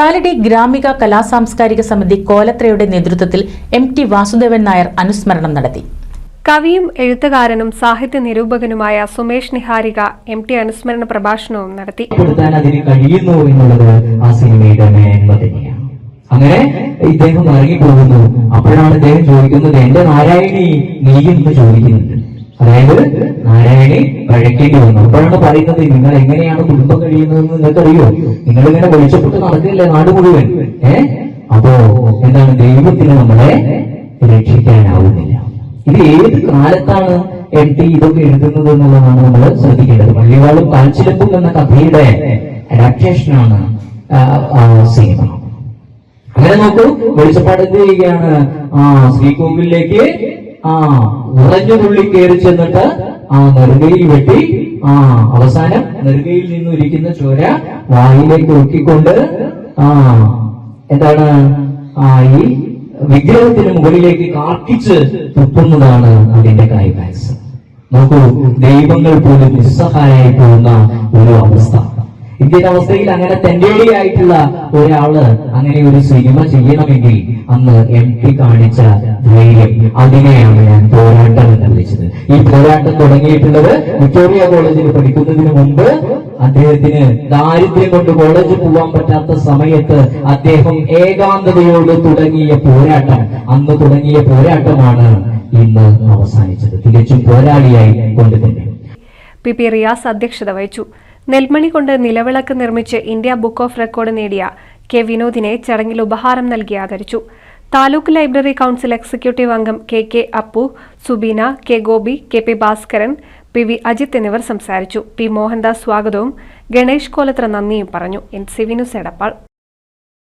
കാലടി ഗ്രാമിക കലാ സാംസ്കാരിക സമിതി കോലത്രയുടെ നേതൃത്വത്തിൽ എം ടി വാസുദേവൻ നായർ അനുസ്മരണം നടത്തി. കവിയും എഴുത്തുകാരനും സാഹിത്യ നിരൂപകനുമായ സുമേഷ് നിഹാരിക എം ടി അനുസ്മരണ പ്രഭാഷണവും നടത്തി. കഴിയുന്നു എന്നുള്ളത് ആ സിനിമയുടെ മേന്മ തന്നെയാണ് അങ്ങനെ ഇദ്ദേഹം ഇറങ്ങിപ്പോകുന്നു. അപ്പോഴാണ് ഇദ്ദേഹം ചോദിക്കുന്നത് എന്റെ നാരായണി നീ എന്ന് ചോദിക്കുന്നുണ്ട്. അതായത് നാരായണി വഴക്കേണ്ടി വന്നു. അപ്പോഴാണ് പറയുന്നത് നിങ്ങൾ എങ്ങനെയാണ് കുടുംബം കഴിയുന്നതെന്ന് നിങ്ങൾക്കറിയോ? നിങ്ങൾ ഇങ്ങനെ വെളിച്ചപ്പെട്ട് നടക്കില്ലേ നാട് മുഴുവൻ? ഏ? അപ്പോ എന്താണ് ദൈവത്തിന് നമ്മളെ രക്ഷിക്കാനാവുന്നില്ല. ഇത് ഏത് കാലത്താണ് എം ടി ഇതൊക്കെ എഴുതുന്നത് എന്നുള്ളതാണ് നമ്മൾ ശ്രദ്ധിക്കേണ്ടത്. പള്ളിവാളും കാൽച്ചിലപ്പും എന്ന കഥയുടെ അഡാപ്റ്റേഷനാണ് സിനിമ അങ്ങനെ നോക്കൂ വെളിച്ചപ്പാട് ചെയ്യുകയാണ്? ആ ശ്രീകോവിലേക്ക് ആ ഉറഞ്ഞു തുള്ളി കയറി ചെന്നിട്ട് ആ നെറുകയിൽ വെട്ടി ആ അവസാനം നെറുകയിൽ നിന്ന് ഇരിക്കുന്ന ചോര വായിലേക്ക് ഒക്കിക്കൊണ്ട് ആ എന്താണ്? ആ ഈ വിഗ്രഹത്തിന് മുകളിലേക്ക് കാർക്കിച്ച് തുപ്പുന്നതാണ് അതിന്റെ ക്ലൈമാക്സ്. നോക്കൂ ദൈവങ്ങൾ പോലും നിസ്സഹായായി പോകുന്ന ഒരു അവസ്ഥ. ഇന്ത്യൻ അവസ്ഥയിൽ അങ്ങനെ തെന്റേടിയായിട്ടുള്ള ഒരാൾ അങ്ങനെ ഒരു സിനിമ ചെയ്യണമെങ്കിൽ അന്ന് എം പി കാണിച്ച ധൈര്യം അതിനെയാണ് ഞാൻ പോരാട്ടം എന്ന് വിളിച്ചത്. ഈ പോരാട്ടം തുടങ്ങിയിട്ടുള്ളത് വിക്ടോറിയ കോളേജിൽ പഠിക്കുന്നതിന് മുമ്പ് അദ്ദേഹത്തിന് ദാരിദ്ര്യം കൊണ്ട് കോളേജിൽ പോകാൻ പറ്റാത്ത സമയത്ത് അദ്ദേഹം ഏകാന്തതയോട് തുടങ്ങിയ പോരാട്ടം അന്ന് തുടങ്ങിയ പോരാട്ടമാണ് ഇന്ന് അവസാനിച്ചത്. തികച്ചും പോരാളിയായി കൊണ്ട് തന്നെ പി പി റിയാസ് അധ്യക്ഷത വഹിച്ചു. നെൽമണി കൊണ്ട് നിലവിളക്ക് നിർമ്മിച്ച് ഇന്ത്യ ബുക്ക് ഓഫ് റെക്കോർഡ് നേടിയ കെ വിനോദിനെ ചടങ്ങിൽ ഉപഹാരം നൽകി ആദരിച്ചു. താലൂക്ക് ലൈബ്രറി കൗൺസിൽ എക്സിക്യൂട്ടീവ് അംഗം K K Appu Subeena K Gopi K P Bhaskaran P V Ajith എന്നിവർ സംസാരിച്ചു. പി മോഹൻദാസ് സ്വാഗതവും ഗണേഷ് കോലത്ര നന്ദിയും പറഞ്ഞു. N C Vinus Edappal.